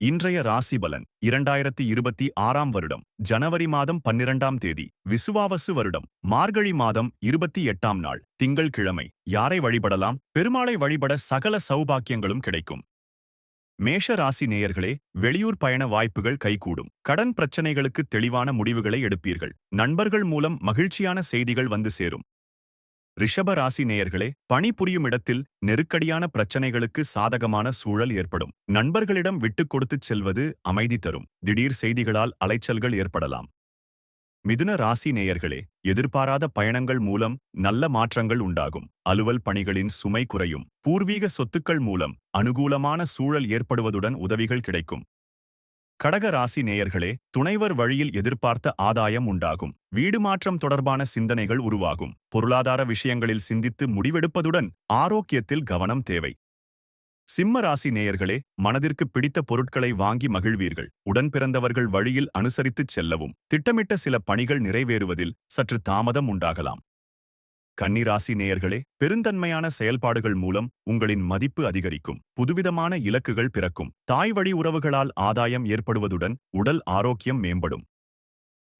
இன்றைய ராசி பலன் இரண்டாயிரத்தி இருபத்தி ஆறாம் வருடம் ஜனவரி மாதம் பன்னிரண்டாம் தேதி விசுவாவசு வருடம் மார்கழி மாதம் இருபத்தி எட்டாம் நாள் திங்கள் கிழமை யாரை வழிபடலாம்? பெருமாளை வழிபட சகல சௌபாக்கியங்களும் கிடைக்கும். மேஷ ராசி நேயர்களே வெளியூர் பயண வாய்ப்புகள் கைகூடும். கடன் பிரச்சனைகளுக்கு தெளிவான முடிவுகளை எடுப்பீர்கள். நண்பர்கள் மூலம் மகிழ்ச்சியான செய்திகள் வந்து சேரும். ரிஷப ராசி நேயர்களே பணிபுரியும் இடத்தில் நெருக்கடியான பிரச்சனைகளுக்கு சாதகமான சூழல் ஏற்படும். நண்பர்களிடம் விட்டுக் கொடுத்துச் செல்வது அமைதி தரும். திடீர் செய்திகளால் அலைச்சல்கள் ஏற்படலாம். மிதுன ராசி நேயர்களே எதிர்பாராத பயணங்கள் மூலம் நல்ல மாற்றங்கள் உண்டாகும். அலுவல் பணிகளின் சுமை குறையும். பூர்வீக சொத்துக்கள் மூலம் அனுகூலமான சூழல் ஏற்படுவதுடன் உதவிகள் கிடைக்கும். கடக ராசி நேயர்களே துணைவர் வழியில் எதிர்பார்த்த ஆதாயம் உண்டாகும். வீடு மாற்றம் தொடர்பான சிந்தனைகள் உருவாகும். பொருளாதார விஷயங்களில் சிந்தித்து முடிவெடுப்பதுடன் ஆரோக்கியத்தில் கவனம் தேவை. சிம்ம ராசி நேயர்களே மனதிற்கு பிடித்த பொருட்களை வாங்கி மகிழ்வீர்கள். உடன் பிறந்தவர்கள் வழியில் அனுசரித்துச் செல்லவும். திட்டமிட்ட சில பணிகள் நிறைவேறுவதில் சற்று தாமதம் உண்டாகலாம். கன்னிராசி நேயர்களே பெருந்தன்மையான செயல்பாடுகள் மூலம் உங்களின் மதிப்பு அதிகரிக்கும். புதுவிதமான இலக்குகள் பிறக்கும். தாய் வழி உறவுகளால் ஆதாயம் ஏற்படுவதுடன் உடல் ஆரோக்கியம் மேம்படும்.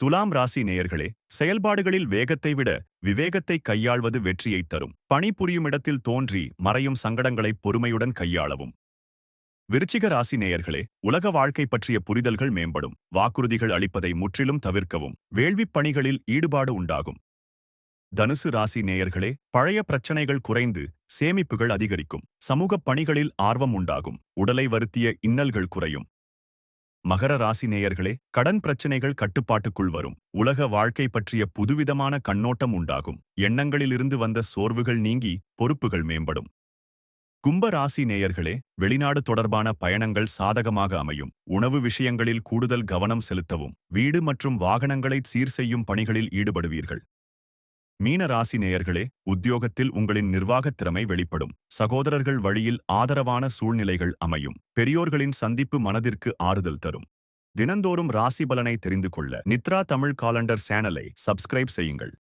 துலாம் ராசி நேயர்களே செயல்பாடுகளில் வேகத்தை விட விவேகத்தை கையாள்வது வெற்றியை தரும். பணிபுரியும் இடத்தில் தோன்றி மறையும் சங்கடங்களை பொறுமையுடன் கையாளவும். விருச்சிக ராசி நேயர்களே உலக வாழ்க்கை பற்றிய புரிதல்கள் மேம்படும். வாக்குறுதிகள் அளிப்பதை முற்றிலும் தவிர்க்கவும். வேள்விப் பணிகளில் ஈடுபாடு உண்டாகும். தனுசு ராசி நேயர்களே பழைய பிரச்சனைகள் குறைந்து சேமிப்புகள் அதிகரிக்கும். சமூகப் பணிகளில் ஆர்வம் உண்டாகும். உடலை வருத்திய இன்னல்கள் குறையும். மகர ராசி நேயர்களே கடன் பிரச்சனைகள் கட்டுப்பாட்டுக்குள் வரும். உலக வாழ்க்கை பற்றிய புதுவிதமான கண்ணோட்டம் உண்டாகும். எண்ணங்களிலிருந்து வந்த சோர்வுகள் நீங்கி பொறுப்புகள் மேம்படும். கும்ப ராசி நேயர்களே வெளிநாடு தொடர்பான பயணங்கள் சாதகமாக அமையும். உணவு விஷயங்களில் கூடுதல் கவனம் செலுத்தவும். வீடு மற்றும் வாகனங்களை சீர் செய்யும் பணிகளில் ஈடுபடுவீர்கள். மீன ராசி நேயர்களே உத்தியோகத்தில் உங்களின் நிர்வாகத் திறமை வெளிப்படும். சகோதரர்கள் வழியில் ஆதரவான சூழ்நிலைகள் அமையும். பெரியோர்களின் சந்திப்பு மனதிற்கு ஆறுதல் தரும். தினந்தோறும் ராசி பலனை தெரிந்து கொள்ள நித்ரா தமிழ் காலண்டர் சேனலை சப்ஸ்கிரைப் செய்யுங்கள்.